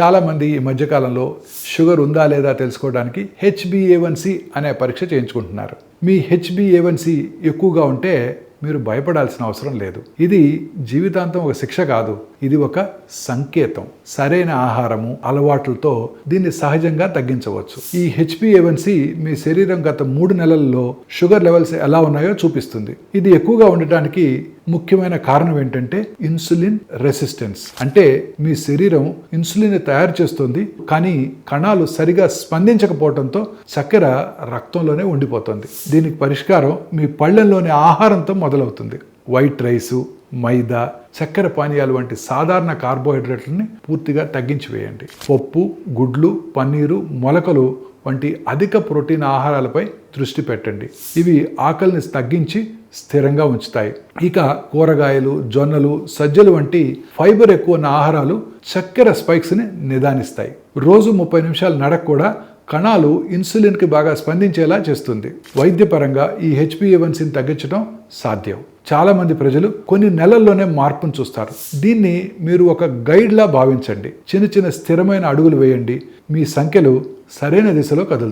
చాలామంది ఈ మధ్యకాలంలో షుగర్ ఉందా లేదా తెలుసుకోవడానికి హెచ్బిఏవన్సి అనే పరీక్ష చేయించుకుంటున్నారు. మీ హెచ్బిఏవన్సి ఎక్కువగా ఉంటే మీరు భయపడాల్సిన అవసరం లేదు. ఇది జీవితాంతం ఒక శిక్ష కాదు. ఇది ఒక సంకేతం. సరైన ఆహారము అలవాట్లతో దీన్ని సహజంగా తగ్గించవచ్చు. ఈ హెచ్బిఏవన్సి మీ శరీరం గత మూడు నెలల్లో షుగర్ లెవెల్స్ ఎలా ఉన్నాయో చూపిస్తుంది. ఇది ఎక్కువగా ఉండటానికి ముఖ్యమైన కారణం ఏంటంటే ఇన్సులిన్ రెసిస్టెన్స్. అంటే మీ శరీరం ఇన్సులిన్ తయారు చేస్తుంది కానీ కణాలు సరిగా స్పందించకపోవడంతో చక్కెర రక్తంలోనే ఉండిపోతుంది. దీనికి పరిష్కారం మీ పళ్ళెంలోని ఆహారంతో మొదలవుతుంది. వైట్ రైసు మైదా చక్కెర పానీయాలు వంటి సాధారణ కార్బోహైడ్రేట్లని పూర్తిగా తగ్గించి వేయండి. పప్పు గుడ్లు పన్నీరు మొలకలు వంటి అధిక ప్రోటీన్ ఆహారాలపై దృష్టి పెట్టండి. ఇవి ఆకలిని తగ్గించి స్థిరంగా ఉంచుతాయి. ఇక కూరగాయలు జొన్నలు సజ్జలు వంటి ఫైబర్ ఎక్కువ ఉన్న ఆహారాలు చక్కెర స్పైక్స్ని నిదానిస్తాయి. రోజు ముప్పై నిమిషాలు నడక కూడా కణాలు ఇన్సులిన్కి బాగా స్పందించేలా చేస్తుంది. వైద్యపరంగా ఈ హెచ్పిఏవన్సీని తగ్గించడం సాధ్యం. చాలామంది ప్రజలు కొన్ని నెలల్లోనే మార్పును చూస్తారు. దీన్ని మీరు ఒక గైడ్లా భావించండి. చిన్న చిన్న స్థిరమైన అడుగులు వేయండి. మీ సంఖ్యలు సరైన దిశలో కదులుతాయి.